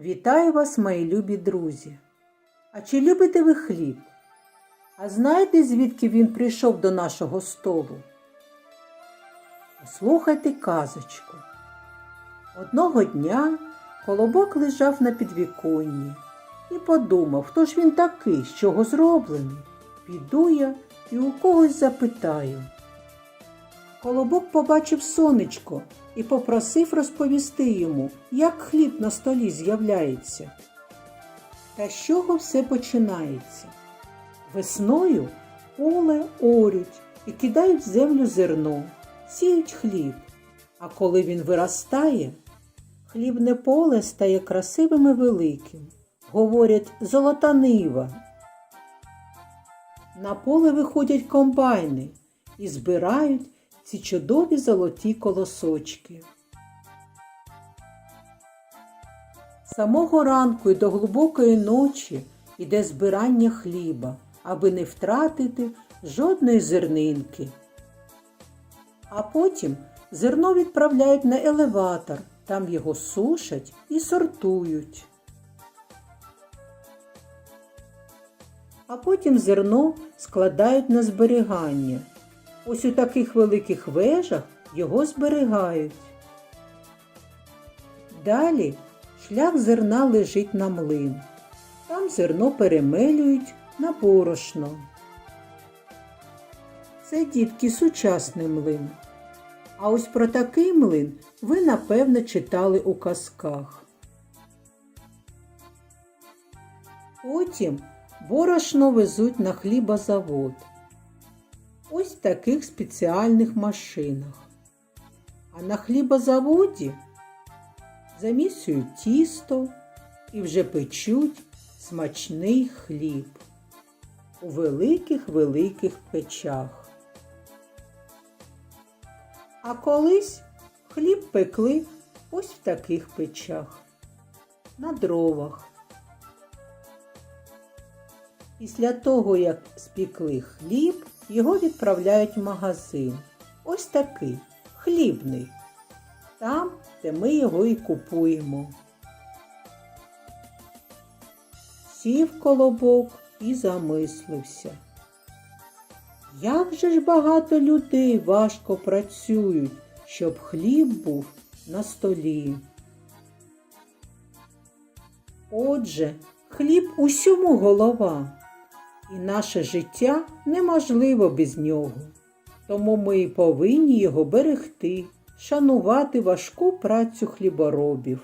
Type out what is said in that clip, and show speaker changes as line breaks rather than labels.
Вітаю вас, мої любі друзі. А чи любите ви хліб? А знаєте, звідки він прийшов до нашого столу? Послухайте казочку. Одного дня колобок лежав на підвіконні і подумав, хто ж він такий, з чого зроблений. Піду я і у когось запитаю. Колобок побачив сонечко і попросив розповісти йому, як хліб на столі з'являється. Та з чого все починається? Весною поле орють і кидають в землю зерно, сіють хліб. А коли він виростає, хлібне поле стає красивим і великим. Говорять, золота нива. На поле виходять комбайни і збирають ці чудові золоті колосочки. З Самого ранку і до глибокої ночі йде збирання хліба, аби не втратити жодної зернинки. А потім зерно відправляють на елеватор, там його сушать і сортують. А потім зерно складають на зберігання. Ось у таких великих вежах його зберігають. Далі шлях зерна лежить на млин. Там зерно перемелюють на борошно. Це дітки сучасний млин. А ось про такий млин ви, напевно, читали у казках. Потім борошно везуть на хлібозавод. Ось в таких спеціальних машинах. А на хлібозаводі замісюють тісто і вже печуть смачний хліб у великих-великих печах. А колись хліб пекли ось в таких печах, на дровах. Після того, як спікли хліб, його відправляють в магазин. Ось такий хлібний. Там, де ми його і купуємо. Сів колобок і замислився. Як же ж багато людей важко працюють, щоб хліб був на столі. Отже, хліб усьому голова, і наше життя неможливо без нього. Тому ми і повинні його берегти, шанувати важку працю хліборобів.